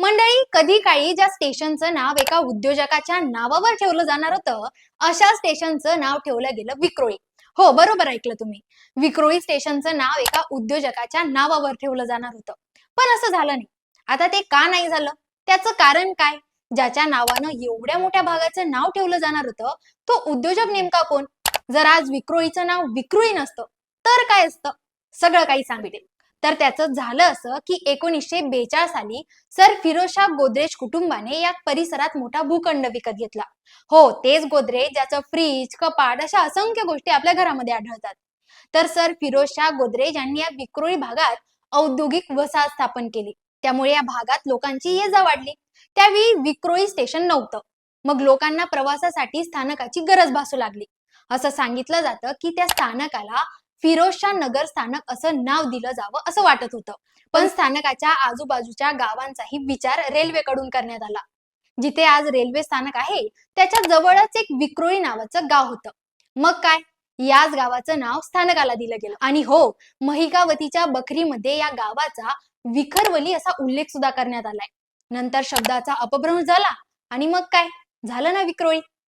मंडळी कधी काळी ज्या स्टेशनचं नाव एका उद्योजकाच्या नावावर ठेवलं जाणार होतं अशा स्टेशनचं नाव ठेवलं गेलं विक्रोळी. हो बरोबर ऐकलं तुम्ही. विक्रोळी स्टेशनचं नाव एका उद्योजकाच्या नावावर ठेवलं जाणार होतं. पण असं झालं नाही. आता ते का नाही झालं? त्याचं कारण काय? ज्याच्या नावानं एवढ्या मोठ्या भागाचं नाव ठेवलं जाणार होतं तो उद्योजक नेमका कोण? जर आज विक्रोळीचं नाव विक्रोळी नसतं तर काय असतं? सगळं काही सांगते. तर त्याचं झालं असं की एकोणीसशे बेचाळ साली सर फिरोजशाह गोदरेज कुटुंबाने या परिसरात मोठा भूखंड विकत घेतला. हो तेच गोदरेज ज्याचं फ्रीज कपाट अशा असंख्य गोष्टी आपल्या घरामध्ये आढळतात. तर सर फिरोजशाह गोदरेज यांनी या विक्रोळी भागात औद्योगिक वसाहत स्थापन केली. त्यामुळे या भागात लोकांची ये जा वाढली. त्यावेळी विक्रोळी स्टेशन नव्हतं. मग लोकांना प्रवासासाठी स्थानकाची गरज भासू लागली. असं सांगितलं जातं की त्या स्थानकाला फिरोजशाह नगर स्थानक असं नाव दिलं जावं असं वाटत होतं. पण स्थानकाच्या आजूबाजूच्या गावांचाही विचार रेल्वेकडून करण्यात आला. जिथे आज रेल्वे स्थानक आहे त्याच्या जवळच एक विक्रोळी नावाचं गाव होतं. मग काय? याच गावाचं नाव स्थानकाला दिलं गेलं. आणि हो महिकावतीच्या बखरीमध्ये या गावाचा विखरवली असा उल्लेख सुद्धा करण्यात आलाय. नंतर शब्दाचा अपभ्रंश झाला आणि मग काय? झालं ना विक्रोळी?